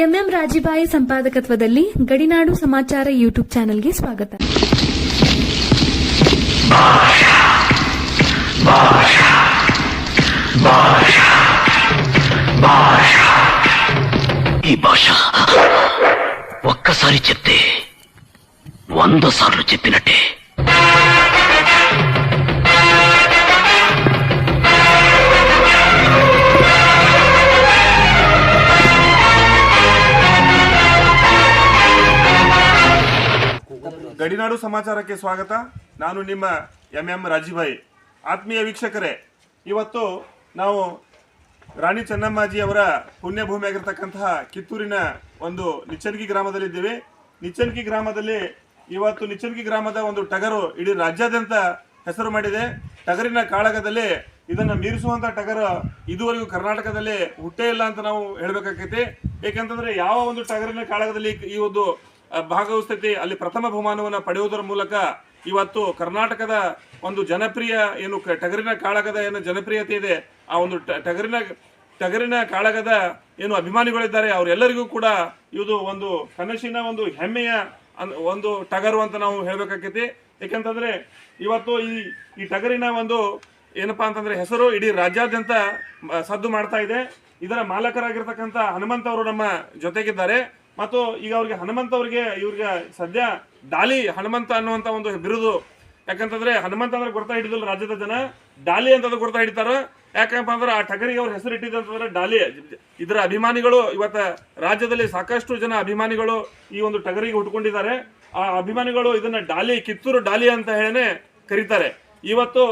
MM ರಾಜಿಬಾಯಿ ಸಂಪಾದಕತ್ವದಲ್ಲಿ ಗಡಿನಾಡು ಸಮಾಚಾರ YouTube ಚಾನೆಲ್ಗೆ ಸ್ವಾಗತ ఈ భాష ఒక్కసారి చెప్తే వంద సార్లు చెప్పినట్టే ಗಡಿನಾಡು ಸಮಾಚಾರಕ್ಕೆ ಸ್ವಾಗತ. ನಾನು ನಿಮ್ಮ ಎಂ ಎಂ ರಾಜೀಭಾಯಿ ಆತ್ಮೀಯ ವೀಕ್ಷಕರೇ, ಇವತ್ತು ನಾವು ರಾಣಿ ಚೆನ್ನಮ್ಮಾಜಿ ಅವರ ಪುಣ್ಯಭೂಮಿ ಆಗಿರ್ತಕ್ಕಂತಹ ಕಿತ್ತೂರಿನ ಒಂದು ನಿಚ್ಚನಗಿ ಗ್ರಾಮದಲ್ಲಿದ್ದೀವಿ. ನಿಚ್ಚನಗಿ ಗ್ರಾಮದಲ್ಲಿ ಇವತ್ತು ನಿಚ್ಚನಗಿ ಗ್ರಾಮದ ಒಂದು ಟಗರು ಇಡೀ ರಾಜ್ಯಾದ್ಯಂತ ಹೆಸರು ಮಾಡಿದೆ. ಟಗರಿನ ಕಾಳಗದಲ್ಲಿ ಇದನ್ನು ಮೀರಿಸುವಂಥ ಟಗರು ಇದುವರೆಗೂ ಕರ್ನಾಟಕದಲ್ಲಿ ಹುಟ್ಟೇ ಇಲ್ಲ ಅಂತ ನಾವು ಹೇಳಬೇಕಾಗೈತಿ ಏಕೆಂತಂದ್ರೆ ಯಾವ ಒಂದು ಟಗರಿನ ಕಾಳಗದಲ್ಲಿ ಈ ಒಂದು ಭಾಗವಹಿಸ್ತೈತಿ. ಅಲ್ಲಿ ಪ್ರಥಮ ಬಹುಮಾನವನ್ನು ಪಡೆಯುವುದರ ಮೂಲಕ ಇವತ್ತು ಕರ್ನಾಟಕದ ಒಂದು ಜನಪ್ರಿಯ ಏನು ಟಗರಿನ ಕಾಳಗದ ಏನು ಜನಪ್ರಿಯತೆ ಇದೆ, ಆ ಒಂದು ಟಗರಿನ ಟಗರಿನ ಕಾಳಗದ ಏನು ಅಭಿಮಾನಿಗಳಿದ್ದಾರೆ, ಅವರೆಲ್ಲರಿಗೂ ಕೂಡ ಇದು ಒಂದು ಕನಸಿನ ಒಂದು ಹೆಮ್ಮೆಯ ಒಂದು ಟಗರು ಅಂತ ನಾವು ಹೇಳ್ಬೇಕಾಕೈತಿ. ಯಾಕಂತಂದ್ರೆ ಇವತ್ತು ಈ ಈ ಟಗರಿನ ಒಂದು ಏನಪ್ಪಾ ಅಂತಂದ್ರೆ ಹೆಸರು ಇಡೀ ರಾಜ್ಯಾದ್ಯಂತ ಸದ್ದು ಮಾಡ್ತಾ ಇದೆ. ಇದರ ಮಾಲಕರಾಗಿರ್ತಕ್ಕಂಥ ಹನುಮಂತ ಅವರು ನಮ್ಮ ಜೊತೆಗಿದ್ದಾರೆ. ಮತ್ತು ಈಗ ಅವ್ರಿಗೆ ಹನುಮಂತ ಅವರಿಗೆ ಇವ್ರಿಗೆ ಸದ್ಯ ಡಾಲಿ ಹನುಮಂತ ಅನ್ನುವಂತ ಒಂದು ಬಿರುದು. ಯಾಕಂತಂದ್ರೆ ಹನುಮಂತ ಅಂದ್ರೆ ಗುರ್ತಾ ಹಿಡಿದಿಲ್ಲ ರಾಜ್ಯದ ಜನ. ಡಾಲಿ ಅಂತ ಗುರ್ತಾ ಹಿಡಿತಾರ. ಯಾಕಪ್ಪ ಅಂದ್ರೆ ಆ ಟಗರಿಗೆ ಅವ್ರ ಹೆಸರು ಇಟ್ಟಿದ್ದಂತಂದ್ರೆ ಡಾಲಿ. ಇದರ ಅಭಿಮಾನಿಗಳು ಇವತ್ತ ರಾಜ್ಯದಲ್ಲಿ ಸಾಕಷ್ಟು ಜನ ಅಭಿಮಾನಿಗಳು ಈ ಒಂದು ಟಗರಿಗೆ ಹುಟ್ಕೊಂಡಿದ್ದಾರೆ ಆ ಅಭಿಮಾನಿಗಳು ಇದನ್ನ ಡಾಲಿ, ಕಿತ್ತೂರು ಡಾಲಿ ಅಂತ ಹೇಳನೆ ಕರೀತಾರೆ. ಇವತ್ತು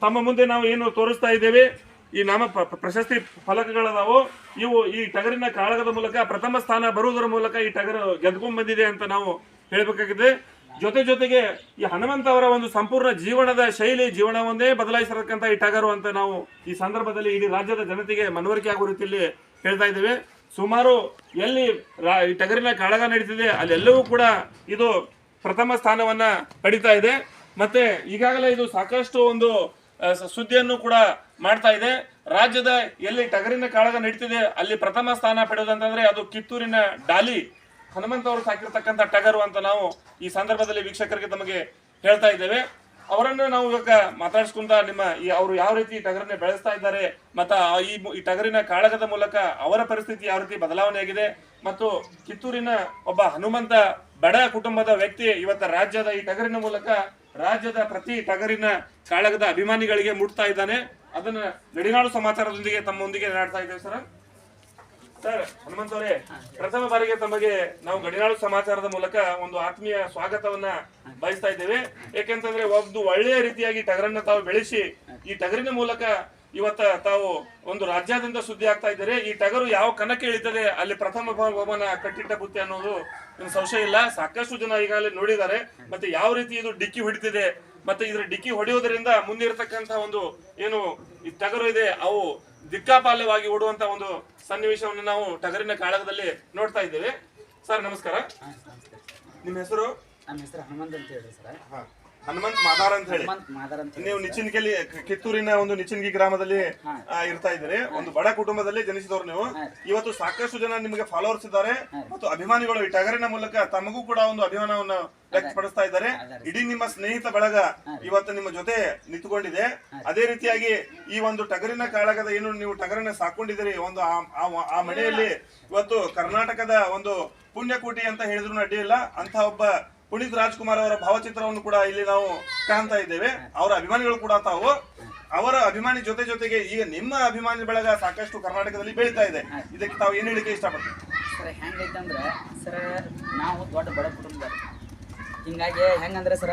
ತಮ್ಮ ಮುಂದೆ ನಾವು ಏನು ತೋರಿಸ್ತಾ ಇದ್ದೇವೆ ಈ ನಾಮ ಪ್ರಶಸ್ತಿ ಫಲಕಗಳದಾವು, ಇವು ಈ ಟಗರಿನ ಕಾಳಗದ ಮೂಲಕ, ಪ್ರಥಮ ಸ್ಥಾನ ಬರುವುದರ ಮೂಲಕ ಈ ಟಗರು ಗೆದ್ಕೊಂಡ್ ಬಂದಿದೆ ಅಂತ ನಾವು ಹೇಳಬೇಕಾಗಿದೆ. ಜೊತೆ ಜೊತೆಗೆ ಈ ಹನುಮಂತ ಅವರ ಒಂದು ಸಂಪೂರ್ಣ ಜೀವನದ ಶೈಲಿ ಜೀವನವನ್ನೇ ಬದಲಾಯಿಸಿರತಕ್ಕಂಥ ಈ ಟಗರು ಅಂತ ನಾವು ಈ ಸಂದರ್ಭದಲ್ಲಿ ಇಡೀ ರಾಜ್ಯದ ಜನತೆಗೆ ಮನವರಿಕೆ ಆಗುವ ರೀತಿಯಲ್ಲಿ ಹೇಳ್ತಾ ಇದ್ದೇವೆ. ಸುಮಾರು ಎಲ್ಲಿ ಈ ಟಗರಿನ ಕಾಳಗ ನಡೀತಿದೆ, ಅಲ್ಲೆಲ್ಲವೂ ಕೂಡ ಇದು ಪ್ರಥಮ ಸ್ಥಾನವನ್ನ ಪಡಿತಾ ಇದೆ. ಮತ್ತೆ ಈಗಾಗಲೇ ಇದು ಸಾಕಷ್ಟು ಒಂದು ಸುದ್ದಿಯನ್ನು ಕೂಡ ಮಾಡ್ತಾ ಇದೆ. ರಾಜ್ಯದ ಎಲ್ಲಿ ಟಗರಿನ ಕಾಳಗ ನಡೀತಿದೆ, ಅಲ್ಲಿ ಪ್ರಥಮ ಸ್ಥಾನ ಪಡೆಯೋದಂತಂದ್ರೆ ಅದು ಕಿತ್ತೂರಿನ ಡಾಲಿ. ಹನುಮಂತ ಅವರು ಸಾಕಿರ್ತಕ್ಕಂಥ ಟಗರು ಅಂತ ನಾವು ಈ ಸಂದರ್ಭದಲ್ಲಿ ವೀಕ್ಷಕರಿಗೆ ತಮಗೆ ಹೇಳ್ತಾ ಇದ್ದೇವೆ. ಅವರನ್ನು ನಾವು ಇವಾಗ ಮಾತಾಡಿಸ್ಕೊಂತ ನಿಮ್ಮ ಈ ಅವರು ಯಾವ ರೀತಿ ಟಗರನ್ನ ಬೆಳೆಸ್ತಾ ಇದ್ದಾರೆ, ಮತ್ತು ಈ ಟಗರಿನ ಕಾಳಗದ ಮೂಲಕ ಅವರ ಪರಿಸ್ಥಿತಿ ಯಾವ ರೀತಿ ಬದಲಾವಣೆಯಾಗಿದೆ ಮತ್ತು ಕಿತ್ತೂರಿನ ಒಬ್ಬ ಹನುಮಂತ ಬಡ ಕುಟುಂಬದ ವ್ಯಕ್ತಿ ಇವತ್ತ ರಾಜ್ಯದ ಈ ಟಗರಿನ ಮೂಲಕ ರಾಜ್ಯದ ಪ್ರತಿ ಟಗರಿನ ಕಾಳಗದ ಅಭಿಮಾನಿಗಳಿಗೆ ಮುಟ್ತಾ ಇದ್ದಾನೆ. ಅದನ್ನ ಗಡಿನಾಡು ಸಮಾಚಾರದೊಂದಿಗೆ ತಮ್ಮೊಂದಿಗೆ ನಾಡ್ತಾ ಇದ್ದೇವೆ ಸರ್. ಸರ್ ಹನುಮಂತ ಅವರೇ ಪ್ರಥಮ ಬಾರಿಗೆ ತಮಗೆ ನಾವು ಗಡಿನಾಡು ಸಮಾಚಾರದ ಮೂಲಕ ಒಂದು ಆತ್ಮೀಯ ಸ್ವಾಗತವನ್ನ ಬಯಸ್ತಾ ಇದ್ದೇವೆ. ಏಕೆಂತಂದ್ರೆ ಒಂದು ಒಳ್ಳೆಯ ರೀತಿಯಾಗಿ ಟಗರನ್ನ ತಾವು ಬೆಳೆಸಿ ಈ ಟಗರಿನ ಮೂಲಕ ಇವತ್ತ ತಾವು ಒಂದು ರಾಜ್ಯಾದ್ಯಂತ ಸುದ್ದಿ ಆಗ್ತಾ ಇದ್ದಾರೆ. ಈ ಟಗರು ಯಾವ ಕನಕ್ಕೆ ಇಳಿತದೆ ಅಲ್ಲಿ ಪ್ರಥಮ ಭವನ ಕಟ್ಟಿಟ್ಟ ಬುತ್ತಿ ಅನ್ನೋದು ಸಂಶಯ ಇಲ್ಲ. ಸಾಕಷ್ಟು ಜನ ಈಗಾಗಲೇ ನೋಡಿದ್ದಾರೆ. ಮತ್ತೆ ಯಾವ ರೀತಿ ಇದು ಡಿಕ್ಕಿ ಹೊಡಿತಿದೆ ಮತ್ತೆ ಇದರ ಡಿಕ್ಕಿ ಹೊಡೆಯುವುದರಿಂದ ಮುಂದಿರತಕ್ಕಂತಹ ಒಂದು ಏನು ಈ ಟಗರು ಇದೆ ಅವು ದಿಕ್ಕಾಪಾಲ್ಯವಾಗಿ ಓಡುವಂತ ಒಂದು ಸನ್ನಿವೇಶವನ್ನು ನಾವು ಟಗರಿನ ಕಾಳಗದಲ್ಲಿ ನೋಡ್ತಾ ಇದ್ದೇವೆ. ಸರ್ ನಮಸ್ಕಾರ. ನಿಮ್ಮ ಹೆಸರು? ನಮ್ಮ ಹೆಸರು ಹನುಮಂತ್ ಅಂತ ಹೇಳಿ ಸರ್. ಹನುಮಂತ್ ಮಾದಾರ್ ಅಂತ ಹೇಳಿ. ಹನುಮಂತ್ ಮಾದರ್ ಅಂತ ಹೇಳಿ. ನೀವು ನಿಚಿನ್ಕೆಲಿ ಕಿತ್ತೂರಿನ ಒಂದು ನಿಚಿನ್ಗಿ ಗ್ರಾಮದಲ್ಲಿ. ಆ, ಇರ್ತಾ ಇದ್ದೀರಿ. ಒಂದು ಬಡ ಕುಟುಂಬದಲ್ಲಿ ಜನಿಸಿದವರು ನೀವು. ಇವತ್ತು ಸಾಕಷ್ಟು ಜನ ನಿಮಗೆ ಫಾಲೋವರ್ಸ್ ಇದ್ದಾರೆ. ಮತ್ತು ಅಭಿಮಾನಿಗಳು ಈ ಟಗರಿನ ಮೂಲಕ ತಮಗೂ ಕೂಡ ಒಂದು ಅಭಿಮಾನವನ್ನು ವ್ಯಕ್ತಪಡಿಸ್ತಾ ಇದ್ದಾರೆ. ಇಡೀ ನಿಮ್ಮ ಸ್ನೇಹಿತ ಬಳಗ ಇವತ್ತು ನಿಮ್ಮ ಜೊತೆ ನಿಂತುಕೊಂಡಿದೆ. ಅದೇ ರೀತಿಯಾಗಿ ಈ ಒಂದು ಟಗರಿನ ಕಾಳಗದ ಏನು ನೀವು ಟಗರಿನ ಸಾಕೊಂಡಿದ್ದೀರಿ ಒಂದು ಆ- ಆ- ಆ ಮನೆಯಲ್ಲಿ ಇವತ್ತು ಕರ್ನಾಟಕದ ಒಂದು ಪುಣ್ಯಕೋಟಿ ಅಂತ ಹೇಳಿದ್ರು ಅಡ್ಡಿಯಿಲ್ಲ ಅಂತ ಒಬ್ಬ ಪುನೀತ್ ರಾಜ್ಕುಮಾರ್ ಅವರ ಭಾವಚಿತ್ರವನ್ನು ಕೂಡ ಇಲ್ಲಿ ನಾವು ಕಾಣ್ತಾ ಇದ್ದೇವೆ. ಅವರ ಅಭಿಮಾನಿಗಳು ಕೂಡ ತಾವು. ಅವರ ಅಭಿಮಾನಿ ಜೊತೆ ಜೊತೆಗೆ ಈಗ ನಿಮ್ಮ ಅಭಿಮಾನಿ ಬಳಗ ಸಾಕಷ್ಟು ಕರ್ನಾಟಕದಲ್ಲಿ ಬೆಳೀತಾ ಇದೆ. ಇದಕ್ಕೆ ತಾವು ಏನು ಹೇಳಿಕೆ ಇಷ್ಟಪಡ್ತೀವಿ ಸರ್ ಹೆಂಗೈತೆ ಅಂದ್ರೆ ಸರ್ ನಾವು ದೊಡ್ಡ ಬಡ ಕುಟುಂಬ ಹಿಂಗಾಗಿ ಹೆಂಗಂದ್ರೆ ಸರ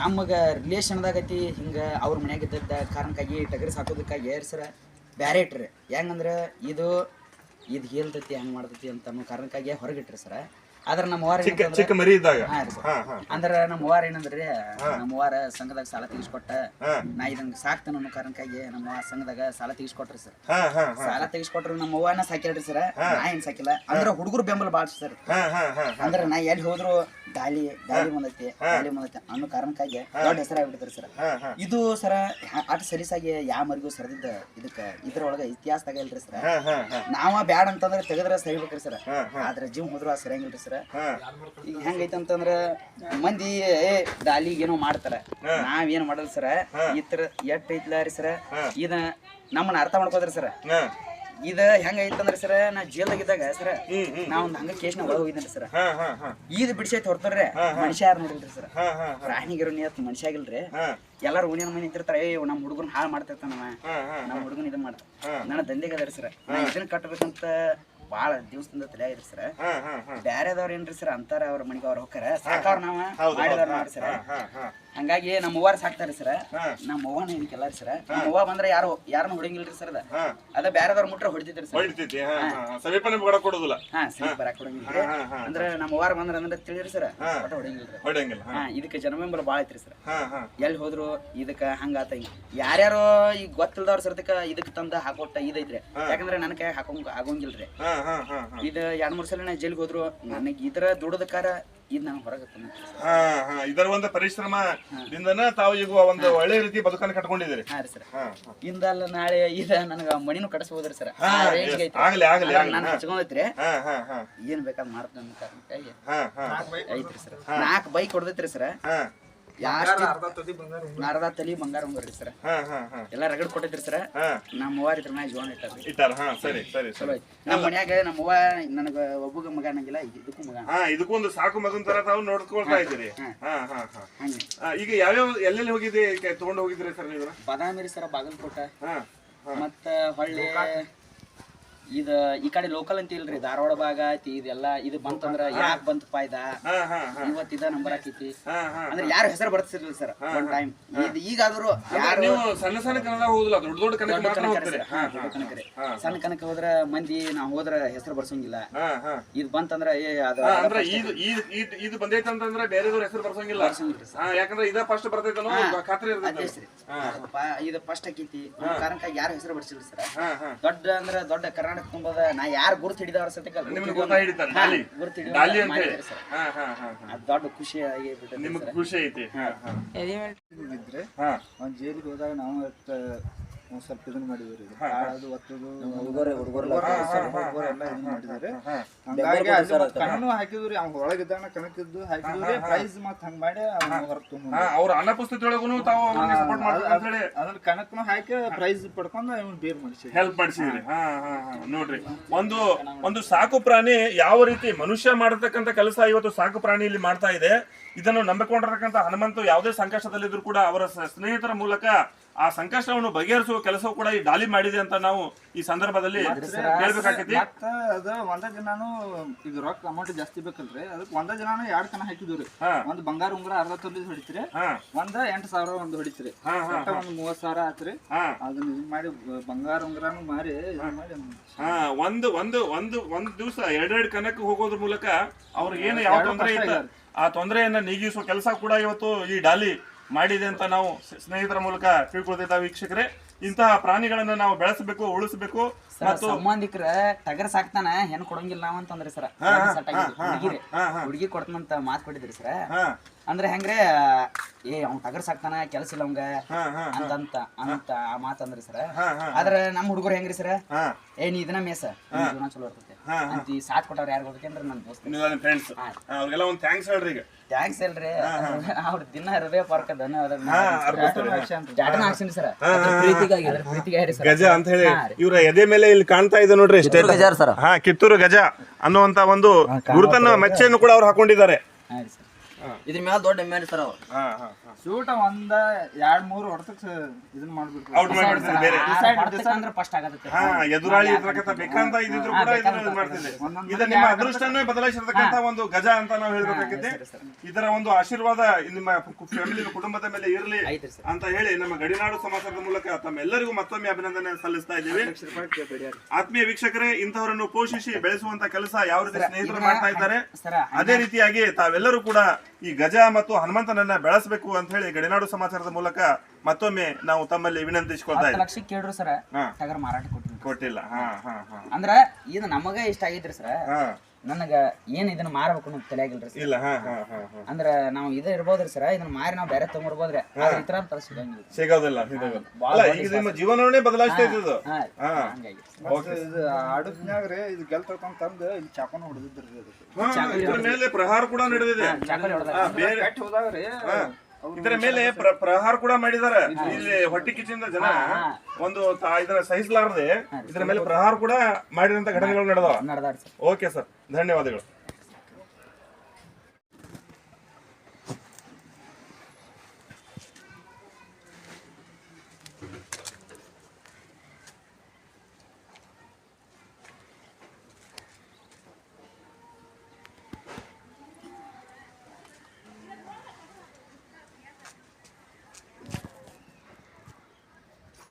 ನಮಗೆ ರಿಲೇಷನ್ದಾಗೈತಿ ಹಿಂಗೆ ಅವ್ರ ಮನ್ಯಾಗ ಇದ್ದ ಕಾರಣಕ್ಕಾಗಿ ಟಗರಿ ಸಾಕೋದಕ್ಕಾಗಿ ಸರ ಬ್ಯಾರೆ ಇಟ್ರಿ. ಹೆಂಗಂದ್ರೆ ಇದು ಇದು ಹೇಳ್ತೈತಿ ಹೆಂಗೆ ಮಾಡ್ತೈತಿ ಅಂತ ಅನ್ನೋ ಕಾರಣಕ್ಕಾಗಿ ಹೊರಗಿಟ್ರಿ ಸರ. ಆದ್ರೆ ನಮ್ಮ ವಾರ ಚಿಕ್ಕ ಚಿಕ್ಕ ಮರಿ ಇದ್ದಾಗ. ಅಂದ್ರ ನಮ್ಮ ವಾರ ಏನಂದ್ರಿ ನಮ್ಮ ವಾರ ಸಂಘದಾಗ ಸಾಲ ತೆಗಿಸ್ಕೊಟ್ಟ. ನಾ ಇದಂಗ ಸಾಕ್ತಾನ ಅನ್ನೋ ಕಾರಣಕ್ಕಾಗಿ ನಮ್ಮ ಸಂಘದಾಗ ಸಾಲ ತೆಗಿಸ್ಕೊಟ್ರಿ ಸರ್. ಸಾಲ ತೆಗಿಸ್ಕೊಟ್ರು ನಮ್ಮ ಅವ್ವನ ಸಾಕಿಲ್ರಿ ಸರ್. ನಾ ಏನ್ ಸಾಕಿಲ್ಲ. ಅಂದ್ರ ಹುಡುಗರು ಬೆಂಬಲ ಬಾಳ ಸರ್. ಅಂದ್ರೆ ನಾ ಎಲ್ಲಿ ಹೋದ್ರು ಗಾಲಿ ಗಾಲಿ ಬಂದೈತಿ ಗಾಲಿ ಬಂದೈತಿ ಅನ್ನೋ ಕಾರಣಕ್ಕಾಗಿ ದೊಡ್ಡ ಹೆಸರಾಗ್ಬಿಡ್ತಾರೆ ಸರ್. ಇದು ಸರ ಅಟ್ ಸಲೀಸಾಗಿ ಯಾವ ಮರಿಗೂ ಸರದಿದ್ದ ಇದಕ್ಕ ಇದ್ರೊಳಗ ಇತಿಹಾಸದಾಗ ಇಲ್ರಿ ಸರ್. ನಾವ ಬ್ಯಾಡ ಅಂತಂದ್ರೆ ತೆಗದ್ರ ಸರಿಬೇಕ್ರಿ ಸರ್. ಆದ್ರ ಜೀವ ಹೋದ್ರು ಸರಿಯಂಗಿಲ್ರಿ ಸರ್. ಹಾ. ಈಗ ಹೆಂಗೈತೆ ಅಂತಂದ್ರ ಮಂದಿ ಏ ದಾಲಿಗೆ ಏನೋ ಮಾಡ್ತಾರ. ನಾವೇನ್ ಮಾಡಲ್ ಸರ ಈ ತರ ಎಟ್ ಐತ್ಲ ರೀ ಸರ ಇದ ನಮ್ಮನ್ನ ಅರ್ಥ ಮಾಡ್ಕೋದ್ರಿ ಸರ. ಇದ ಹೆಂಗೈತಂದ್ರ ಸರ ನಾ ಜೇಲ್ದಾಗಿದ್ದಾಗ ಸರ ಹ್ಮ್ ಹ್ಮ್ ನಾ ಒಂದ್ ಹಂಗ ಕೇಸ್ನ ಒಳಗೆ ಹೋಗಿದ್ದೇನೆ ಸರ್. ಈದ್ ಬಿಡಿಸೈತಿ ಹೊರತರ್ರೆ ಮನುಷ್ಯ ಯಾರು ನೋಡಿಲ್ರಿ ಸರ್. ಪ್ರಾಣಿಗಿರೋ ನೀತ್ ಮನುಷ್ಯ ಆಗಿಲ್ರಿ ಎಲ್ಲಾರು ಓಣಿಯನ್ ಮನೆ ಇರ್ತಾರ ಏ ನಮ್ಮ ಹುಡುಗನ್ ಹಾಳು ಮಾಡ್ತಿರ್ತಾನ ನಮ್ಮ ಹುಡುಗನ್ ಇದನ್ ಮಾಡ್ತಾನ ನನ್ನ ದಂಧೆಗೆ ಅದಾರಿ ಸರ್. ನಾ ಇದನ್ನ ಕಟ್ಟಬೇಕಂತ ಭಾಳ ದಿವಸದಿಂದ ತಲೆ ಇದ್ರಿ ಸರ್. ಬ್ಯಾರೆದವ್ರ ಏನ್ರಿ ಸರ್ ಅಂತಾರ ಅವ್ರ ಮನೆಗೆ ಅವ್ರ ಹೋಗ್ತಾರ ಸಾಕವ್ರ ನಾವ ಮಾಡಿದವ್ರ ನೋಡ್ರಿ ನೋಡಿ ಸರ್. ಹಂಗಾಗಿ ನಮ್ಮ ಅವ್ವಾರ ಸಾಕ್ತಾರೆ ಸರ್. ನಮ್ಮ ಅವ್ವನ ಇದಕ್ಕೆಲ್ಲ ಸರ್ ನಮ್ಮ ಅವ್ವ ಬಂದ್ರೆ ಯಾರು ಯಾರನ್ನ ಹೊಡಿಂಗಿಲ್ರಿ ಸರ್ ಅದ. ಅದ ಬ್ಯಾರೆದವ್ರ ಮುಟ್ರ ಹೊಡಿತಿದ್ರಿ ಸರ್ ಹೊಡಿತೈತಿ ಕೊಡೋದಿಲ್ಲ. ಹಾ ಸಮೀಪ ಬರಾಕ್ ಹಾ. ಅಂದ್ರೆ ನಮ್ಮ ಅವ್ವಾರ ಬಂದ್ರ ಅಂದ್ರೆ ತಿಳಿದ್ರಿ ಸರ್ ಒಟ್ಟ ಹೊಡಿಂಗಿಲ್ರಿ. ಹೊಡೆಯಂಗಿಲ್ಲ ಹಾ. ಇದಕ್ಕೆ ಭಾಳ ಐತ್ರಿ ಸರ್ ಎಲ್ಲಿ ಹೋದ್ರು ಇದಕ್ಕ ಹಂಗಾತ ಯಾರ್ಯಾರು ಈಗ ಗೊತ್ತಿಲ್ದವ್ರ ಸರ್ದಕ್ಕ ಇದಕ್ ತಂದ ಹಾಕೊಟ್ಟ ಇದೈತ್ರಿ ಯಾಕಂದ್ರೆ ನನ್ನ ಕೈ ಹಾಕೊಂಗ್ ಆಗೋಂಗಿಲ್ರಿ. ಇದು ಎರಡ್ ಮೂರ್ ಸಲ ಜೈಲ್ಗೆ ಹೋದ್ರು. ನನಗೆ ಇದ್ರ ದುಡದಕ್ಕಾರ ಇದ್ ನಾನು ಹೊರಗೆ ತಂದೆ ಹಾ ಹಾ. ಇದರ ಒಂದು ಪರಿಶ್ರಮದಿಂದನ ತಾವು ಈಗ ಒಂದು ಒಳ್ಳೆ ರೀತಿ ಬದುಕನ್ನು ಕಟ್ಕೊಂಡಿದ್ದೀರಿ. ಹಾ ರೀ ಸರ್. ಹಾ ಹಾ. ಇಂದಲ್ಲ ನಾಳೆ ಈಗ ನನಗ ಮಣಿನೂ ಕಟ್ಸ್ಬೋದ್ರಿ ಸರ್. ಆಗ್ಲಿ, ಆಗ್ಲಿ, ಆಗ್ಲಿ. ನಾನು ಹಚ್ಕೊಂಡೈತ್ರಿ. ಹಾ ಹಾ ಹಾ. ಏನ್ ಬೇಕಾದ್ ಮಾಡ್ತೀನಿ ಅಂತ ಐತ್ರಿ ಸರ್. ನಾಲ್ಕು ಬೈಕ್ ಹೊಡೆದೈತ್ರಿ ಸರ್. ಹಾ. ಅರ್ಧ ತಲಿ ಬಂಗಾರ ಹೊಂದ್ರಿ ಸರ್. ಎಲ್ಲ ರಗಡ್ ಕೊಟ್ಟಿದ್ರಿ ಸರ್. ನಮ್ಮ ಅವ್ವ ಇದ್ರ ಮ್ಯಾಗ ಜೋನ್ ಇಟ್ಟಾರ ಹಾ ಸರಿ ಸರಿ ಚಲೋ ನಮ್ಮ ಮನ್ಯಾಗ ನಮ್ಮ ಅವ್ವ ನನಗ ಒಬ್ಬಗ ಮಗ ಅನ್ನಂಗಿಲ್ಲ ಇದಕ್ಕೂ ಮಗ. ಹಾ ಇದಕ್ಕೂ ಒಂದು ಸಾಕು ಮಗನ್ ತರ ತಾವು ನೋಡ್ಕೊಳ್ತಾ ಇದ್ದೀರಿ. ಹಾ. ಹಾ ಹಾ ಈಗ ಯಾವ್ಯಾವ ಎಲ್ಲೆಲ್ಲಿ ಹೋಗಿದ್ರಿ? ತಗೊಂಡ್ ಹೋಗಿದ್ರಿ ಸರ್ ನೀವು? ಬಾದಾಮಿ ಸರ್ ಬಾಗಲಕೋಟ. ಹಾ ಮತ್ತ ಹೊಳ್ಳಿ ಇದ ಈ ಕಡೆ ಲೋಕಲ್ ಅಂತ ಇಲ್ರಿ ಧಾರವಾಡ ಭಾಗ ಐತಿ ಇದೆಲ್ಲ ಇದು ಬಂತಂದ್ರ ಯಾಕೆ ಬಂತ ಫಾಯ್ದಾ ಇವತ್ತು ಇದ ನಂಬರ್ ಹಾಕೈತಿ ಅಂದ್ರೆ ಯಾರು ಹೆಸರು ಬರ್ತಿರ್ಲಿಲ್ಲ ಸರ್ ಒನ್ ಟೈಮ್ ಈಗಾದ್ರು ಯಾರು ನೀವು ಸಣ್ಣ ಸಣ್ಣ ಕನ್ನಡ ಹೋಗುದಿಲ್ಲ ದೊಡ್ಡ ದೊಡ್ಡ ಕನ್ನಡ ಮಾತ್ರ ಕನಕ ಹಾ, ದೊಡ್ಡ ಕನಕರಿ. ಸಣ್ಣ ಕನಕ ಹೋದ್ರ ಮಂದಿ ನಾ ಹೋದ್ರ ಹೆಸರು ಬರ್ಸಂಗಿಲ್ಲ. ಇದ್ ಇದು ಬಂತಂದ್ರ ಏ ಅದು ಅಂದ್ರೆ ಇದು ಇದು ಇದು ಇದು ಬಂದೈತೆ ಅಂತಂದ್ರೆ ಬೇರೆದವ್ರ ಹೆಸರು ಬರ್ಸಂಗಿಲ್ಲ. ಯಾಕಂದ್ರೆ ಇದ ಫಸ್ಟ್ ಬರ್ತೈತನೋ ಖಾತ್ರಿ ಇರ್ತೈತೆ ಇದು ಫಸ್ಟ್ ಆಕೈತಿ. ಒಂದ್ ಕಾರಣಕ್ಕಾಗಿ ಯಾರು ಹೆಸರು ಬರ್ಸಿಲ್ಲ ಸರ್ ದೊಡ್ಡ ಅಂದ್ರ ದೊಡ್ಡ ಕರ್ನಾಟಕ ತುಂಬದ ನಾ ಯಾರು ಗುರುತು ಹಿಡಿದವ್ರ ನಿಮ್ಗೆ ಹಿಡಿತಾರೆ ಡಾಲಿ ಗುರುತು ಡಾಲಿ ಅಂತ ಹೇಳಿ. ಹಾ ಹಾ ಹಾ ಅದ್ ದೊಡ್ಡ ಖುಷಿ ಆಗಿ ನಿಮ್ಗೆ. ಖುಷಿ ಐತಿ. ಹಾ ಹಾ. ಇದ್ರೆ ಹಾ. ಅವ್ನು ಜೈಲಿಗೆ ಹೋದಾಗ ನಾವು ಒಂದ್ ಸ್ವಲ್ಪ ಇದನ್ನ ಮಾಡಿದ್ರಿ ಅದು ಒತ್ತದು ಹುಡುಗರು ಹುಡುಗರು ಎಲ್ಲ ಇದನ್ನ ಮಾಡಿದಾರೆ ಹಂಗಾಗಿ ಅದು ಕಣನು ಹಾಕಿದ್ರಿ ಅವ್ನ ಒಳಗಿದ್ದಾನ ಕಣಕ್ಕಿದ್ದು ಹಾಕಿದ್ರಿ ಪ್ರೈಸ್ ಮತ್ತೆ ಹಂಗ ಮಾಡಿ ಅವ್ನ ಹೊರಗ್ ತುಂಬ ಹಾ ಅವ್ರ ಅನ್ನ ಪುಸ್ತಕ ಒಳಗೂ ತಾವು ಅವ್ರಿಗೆ ಸಪೋರ್ಟ್ ಅಂತ ಹೇಳಿ. ಅದ್ರ ಕಣಕ್ನು ಹಾಕಿ ಪ್ರೈಸ್ ಪಡ್ಕೊಂಡು ಇವನ್ ಬೇರ್ ಮಾಡಿಸಿ ಹೆಲ್ಪ್ ಮಾಡಿಸಿದ್ರಿ. ಹಾ. ಹಾ ಹಾ ನೋಡ್ರಿ. ಒಂದು ಒಂದು ಸಾಕು ಪ್ರಾಣಿ ಯಾವ ರೀತಿ ಮನುಷ್ಯ ಮಾಡತಕ್ಕಂತ ಕೆಲಸ ಇವತ್ತು ಸಾಕು ಪ್ರಾಣಿ ಇಲ್ಲಿ ಮಾಡ್ತಾ ಇದೆ ಇದನ್ನು ನಂಬಿಕೊಂಡಿರತಕ್ಕಂತ ಹನುಮಂತು ಯಾವುದೇ ಸಂಕಷ್ಟದಲ್ಲಿದ್ರು ಕೂಡ ಅವರ ಸ್ನೇಹಿತರ ಮೂಲಕ ಆ ಸಂಕಷ್ಟವನ್ನು ಬಗೆಹರಿಸುವ ಕೆಲಸ ಕೂಡ ಈ ಡಾಲಿ ಮಾಡಿದೆ ಅಂತ ನಾವು ಈ ಸಂದರ್ಭದಲ್ಲಿ ಹೇಳ್ಬೇಕಾಗೈತಿ ಮತ್ತ ಅದ ಒಂದ ದಿನಾನು ಈಗ ರೊಕ್ಕ ಅಮೌಂಟ್ ಜಾಸ್ತಿ ಬೇಕಲ್ರಿ ಅದಕ್ಕೆ ಒಂದ ದಿನಾನು ಎರಡ್ ಕಣ ಹಾಕಿದ್ರಿ. ಒಂದ್ ಬಂಗಾರ ಉಂಗ್ರ ಅರ್ಧ ತೊಂದಿದ್ ಹೊಡಿತ್ರಿ. ಒಂದ ಎಂಟ್ ಸಾವಿರ ಒಂದ್ ಹೊಡಿತ್ರಿ. ಒಟ್ಟ ಒಂದ್ ಮೂವತ್ ಸಾವಿರ ಆತ್ರಿ. ಅದನ್ನ ಇದು ಮಾಡಿ ಬಂಗಾರ ಉಂಗ್ರಾನು ಮಾರಿ ಇದು ಮಾಡಿ ಹಾ ಒಂದು ಒಂದು ಒಂದು ಒಂದು ದಿವಸ ಎರಡೆರಡು ಕನಕ್ಕೆ ಹೋಗೋದ್ರ ಮೂಲಕ ಅವ್ರಿಗೆ ಏನು ಯಾವ ತೊಂದರೆ ಇಲ್ಲ. ಆ ತೊಂದರೆಯನ್ನ ನೀಗಿಸುವ ಕೆಲಸ ಕೂಡ ಇವತ್ತು ಈ ಡಾಲಿ ಮಾಡಿದೆ ಅಂತ ನಾವು ಸ್ನೇಹಿತರ ಮೂಲಕ ತಿಳ್ಕೊಳ್ತಿದ್ದಾವೆ ವೀಕ್ಷಕರೇ ಇಂತಹ ಪ್ರಾಣಿಗಳನ್ನ ನಾವು ಬೆಳೆಸಬೇಕು ಉಳಿಸಬೇಕು ಮತ್ತು ಸಂಬಂಧಿಕರ ಟಗರ್ ಸಾಕ್ತಾನ ಹೆಣ್ ಕೊಡಂಗಿಲ್ಲ ನಾವ್ ಅಂತಂದ್ರಿ ಸರ್. ಹುಡುಗಿ ಕೊಡ್ತಂತ ಮಾತ್ ಕೊಟ್ಟಿದ್ರಿ ಸರ್. ಅಂದ್ರೆ ಹೆಂಗ್ರೆ ಏ ಅವ್ನ್ ಟಗರ್ ಸಾಕ್ತಾನ ಕೆಲಸ ಇಲ್ಲ ಅವಂಗ ಅಂತಂತ ಅಂತ ಆ ಮಾತಂದ್ರಿ ಸರ್. ಆದ್ರೆ ನಮ್ ಹುಡುಗರು ಹೆಂಗ್ರಿ ಸರ್? ಏ ನೀ ಇದನ್ನ ಮೇಸ. ಚಲೋ ಇರ್ತೈತೆ. ಅಂತ ಈ ಸಾಥ್ ಕೊಟ್ಟವ್ರು ಯಾರು ಗೊತ್ತೇನ್ರಿ ನನ್ ದೋಸ್ತ. ನೀವು ನನ್ನ ಫ್ರೆಂಡ್ಸ್ ಅವ್ರಿಗೆಲ್ಲ ಒಂದು ಥ್ಯಾಂಕ್ಸ್ ಹೇಳ್ರಿ ಈಗ. ಥ್ಯಾಂಕ್ಸ್ ಹೇಳ್ರಿ. ಅವ್ರ ದಿನ ಹೃದಯ ಪಾರ್ಕ್ ಅರ್ಪಿಸ್ತಾರೆ. ಜಾಟನ ಹಾಕ್ಸಿನಿ ಸರ್. ಪ್ರೀತಿಗಾಗಿ ಅದ್ರ ಪ್ರೀತಿಗಾಗಿ ಸರ್. ಗಜ ಅಂತ ಹೇಳಿ. ಇವರ ಎದೆ ಮೇಲೆ ಇಲ್ಲಿ ಕಾಣ್ತಾ ಇದೆ ನೋಡ್ರಿ ಹಾ ಕಿತ್ತೂರು ಗಜ ಅನ್ನುವಂತ ಒಂದು ಗುರುತನ್ನ ಮೆಚ್ಚೆಯನ್ನು ಕೂಡ ಅವ್ರು ಹಾಕೊಂಡಿದ್ದಾರೆ. ಹಾ ಸರ್. ಇದ್ರ ಮ್ಯಾಲ ದೊಡ್ಡ ಎಮ್ಮೆ ಸರ್ ಅವ್ರು. ಹಾ ಹಾ. ಸೂಟ ಒಂದ ಎರಡ್ ಮೂರು ಹೊಡೆತಕ್ ಇದನ್ನ ಮಾಡ್ಬಿಡ್ರಿ ಔಟ್ ಮಾಡ್ಬಿಡ್ತಾರೆ ಬೇರೆ. ಅಂದ್ರೆ ಫಸ್ಟ್ ಆಗತ್ತೆ. ಹಾ ಎದುರಾಳಿ ಇರ್ತಕ್ಕಂಥ ಬೇಕಂತ ಇದ್ದಿದ್ರು ಕೂಡ ಇದನ್ನ ಇದು ಮಾಡ್ತಿದೆ ಇದು ನಿಮ್ಮ ಅದೃಷ್ಟನೇ ಬದಲಾಯಿಸಿರ್ತಕ್ಕಂಥ ಒಂದು ಗಜ ಅಂತ ನಾವು ಹೇಳ್ಬೇಕಾಗಿದೆ ಇದರ ಒಂದು ಆಶೀರ್ವಾದ ನಿಮ್ಮ ಫ್ಯಾಮಿಲಿ ಕುಟುಂಬದ ಮೇಲೆ ಇರಲಿ ಅಂತ ಹೇಳಿ ನಮ್ಮ ಗಡಿನಾಡು ಸಮಾಜದ ಮೂಲಕ ತಮ್ಮೆಲ್ಲರಿಗೂ ಮತ್ತೊಮ್ಮೆ ಅಭಿನಂದನೆ ಸಲ್ಲಿಸ್ತಾ ಇದ್ದೀವಿ. ಆತ್ಮೀಯ ವೀಕ್ಷಕರೇ ಇಂತವರನ್ನು ಪೋಷಿಸಿ ಬೆಳೆಸುವಂತ ಕೆಲಸ ಯಾವ ರೀತಿ ಸ್ನೇಹಿತರು ಮಾಡ್ತಾ ಇದ್ದಾರೆ? ಅದೇ ರೀತಿಯಾಗಿ ತಾವೆಲ್ಲರೂ ಕೂಡ ಈ ಗಜ ಮತ್ತು ಹನುಮಂತನನ್ನ ಬೆಳೆಸಬೇಕು ಅಂತ ಹೇಳಿ ಗಡಿನಾಡು ಸಮಾಚಾರದ ಮೂಲಕ ಮತ್ತೊಮ್ಮೆ ನಾವು ತಮ್ಮಲ್ಲಿ ವಿನಂತಿಸಿಕೊಳ್ತಾ ಹತ್ತು ಇದ್ದೀವಿ ಲಕ್ಷ ಕೇಳ್ರು ಸರ್. ಹಾ. ಟಗರ್ ಮಾರಾಟ ಕೊಟ್ಟಿನಿ ಕೊಟ್ಟಿಲ್ಲ. ಹಾ ಹಾ ಹಾ. ಅಂದ್ರ ಇದು ನಮಗ ಇಷ್ಟ ಆಗೈತ್ರಿ ಸರ್. ಹಾ. ನನಗ ಏನ್ ಇದನ್ನ ಮಾರಬೇಕು ಅನ್ನೋದು ತಲೆಯಾಗಿಲ್ರಿ ಸರ್. ಇಲ್ಲ ಹಾ ಹಾ ಹಾ ಹಾ. ಅಂದ್ರ ನಾವು ಇದ ಇರ್ಬೋದ್ರಿ ಸರ್. ಇದನ್ನ ಮಾರಿ ನಾವು ಬೇರೆ ತಗೊಂಡ್ಬೋದ್ರಿ ಆದ್ರೆ ಈ ತರ ತರ ಸಿಗಂಗಿಲ್ಲ. ಸಿಗೋದಿಲ್ಲ ಸಿಗೋದಿಲ್ಲ. ಅಲ್ಲ ಈಗ ನಿಮ್ಮ ಜೀವನವನ್ನೇ ಬದಲಾಯಿಸ್ತಾ ಇದ್ದದು ಹಾ ಹಾ. ಹಂಗಾಗಿ ಮತ್ತೆ ಇದು ಆಡುತ್ನ್ಯಾಗ ರೀ ಇದು ಗೆಲ್ತಂತ ತಂದು ಇಲ್ಲಿ ಚಾಕನ ಹೊಡೆದಿದ್ರಿ ಅದಕ್ಕೆ. ಹಾ, ಇದ್ರ ಮೇಲೆ ಪ್ರಹಾರ ಕೂಡ ನಡೆದಿದೆ. ಚಾಕಲಿ ಹೊಡೆದ ಹಾ, ಬೇರೆ. ಕೆಟ್ಟ ಹೋದಾಗ ರೀ ಇದರ ಮೇಲೆ ಪ್ರ- ಪ್ರಹಾರ ಕೂಡ ಮಾಡಿದಾರೆ ಇಲ್ಲಿ ಹೊಟ್ಟಿ ಕಿಚ್ಚಿಂದ ಜನ ಒಂದು ತಾ- ಇದನ್ನ ಸಹಿಸಲಾರದೆ ಇದರ ಮೇಲೆ ಪ್ರಹಾರ ಕೂಡ ಮಾಡಿದಂತ ಘಟನೆಗಳು ನಡೆದವ. ನಡ್ದಾಡ್ರಿ ಓಕೆ ಸರ್ ಧನ್ಯವಾದಗಳು.